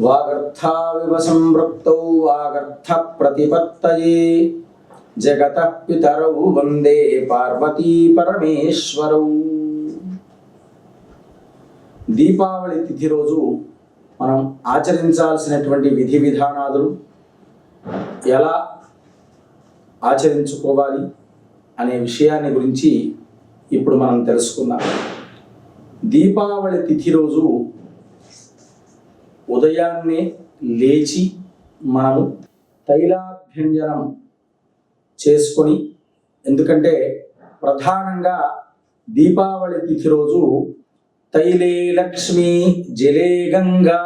వాగర్థావివ సంవృప్తౌ వాగర్థ ప్రతిపత్తయే జగత పితరౌ వందే పార్వతీ పరమేశ్వరౌ. దీపావళి తిథి రోజు మనం ఆచరించాల్సినటువంటి విధి విధానాలు ఎలా ఆచరించుకోవాలి అనే విషయాన్ని గురించి ఇప్పుడు మనం తెలుసుకుందాం. దీపావళి తిథి రోజు ఉదయాన్నే లేచి మనము తైలాభ్యంజనం చేసుకొని ఎందుకంటే ప్రధానంగా దీపావళి తిథి రోజు తైలే లక్ష్మి జలే గంగా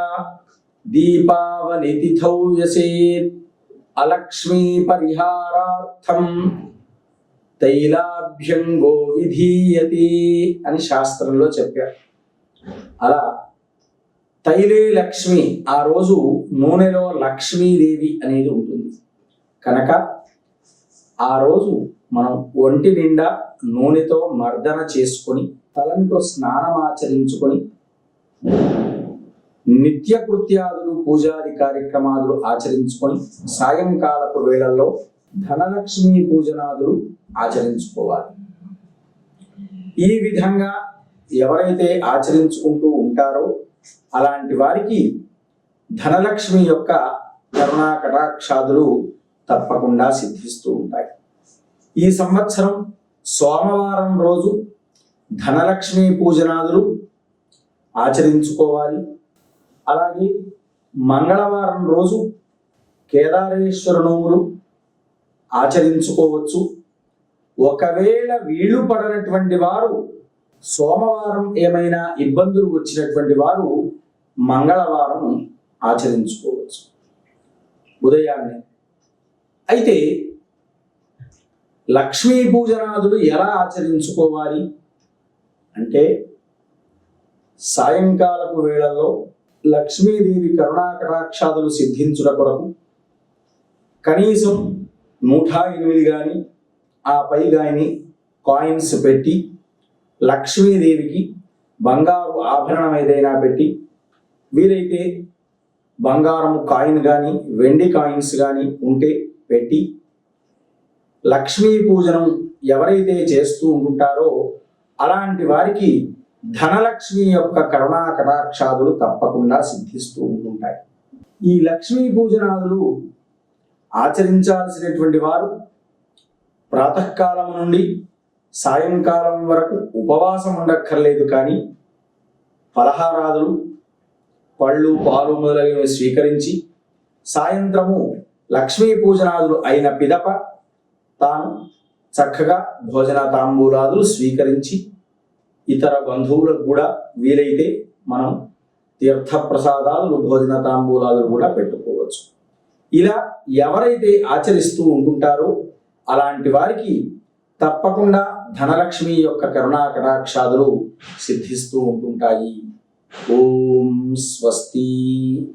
దీపావళి తిథౌ యసేత్ అలక్ష్మీ పరిహారార్థం తైలాభ్యంగో విధీయతి అని శాస్త్రంలో చెప్పారు. అలా తైలే లక్ష్మి ఆ రోజు నూనెలో లక్ష్మీదేవి అనేది ఉంటుంది. కనుక ఆ రోజు మనం ఒంటి నిండా నూనెతో మర్దన చేసుకొని తలంతో స్నానం ఆచరించుకొని నిత్య కృత్యాదులు పూజాది కార్యక్రమాదులు ఆచరించుకొని సాయంకాలపు వేళల్లో ధనలక్ష్మి పూజనాదులు ఆచరించుకోవాలి. ఈ విధంగా ఎవరైతే ఆచరించుకుంటూ ఉంటారో అలాంటి వారికి ధనలక్ష్మి యొక్క కరుణా కటాక్షాదులు తప్పకుండా సిద్ధిస్తూ ఉంటాయి. ఈ సంవత్సరం సోమవారం రోజు ధనలక్ష్మి పూజనాదులు ఆచరించుకోవాలి. అలాగే మంగళవారం రోజు కేదారేశ్వర నోములు ఆచరించుకోవచ్చు. ఒకవేళ వీలు పడనటువంటి వారు సోమవారం ఏమైనా ఇబ్బందులు వచ్చినటువంటి వారు మంగళవారం ఆచరించుకోవచ్చు. ఉదయాన్నే. అయితే లక్ష్మీ పూజనాదులు ఎలా ఆచరించుకోవాలి? అంటే సాయంకాలపు వేళల్లో లక్ష్మీదేవి కరుణాకటాక్షాదులు సిద్ధించుట కొరకు కనీసం నూట ఎనిమిది కానీ ఆ పై కానీ కాయిన్స్ పెట్టి లక్ష్మీదేవికి బంగారు ఆభరణం ఏదైనా పెట్టి వీలైతే బంగారం కాయిన్ కానీ వెండి కాయిన్స్ కానీ ఉంటే పెట్టి లక్ష్మీ పూజనం ఎవరైతే చేస్తూ ఉంటారో అలాంటి వారికి ధనలక్ష్మి యొక్క కరుణా కటాక్షాదులు తప్పకుండా సిద్ధిస్తూ ఉంటుంటాయి. ఈ లక్ష్మీ పూజనాదులు ఆచరించాల్సినటువంటి వారు ప్రాతకాలం నుండి సాయంకాలం వరకు ఉపవాసం ఉండక్కర్లేదు కానీ పలహారాదులు పళ్ళు పాలు మొదలైనవి స్వీకరించి సాయంత్రము లక్ష్మీ పూజనాదులు అయిన పిదప తాను చక్కగా భోజన తాంబూలాదులు స్వీకరించి ఇతర బంధువులకు కూడా వీలైతే మనం తీర్థ ప్రసాదాలు భోజన తాంబూలాదులు కూడా పెట్టుకోవచ్చు. ఇలా ఎవరైతే ఆచరిస్తూ ఉంటుంటారో అలాంటి వారికి తప్పకుండా ధనలక్ష్మి యొక్క కరుణా కటాక్షాదులు సిద్ధిస్తూ ఉంటుంటాయి. ఓం స్వస్తి.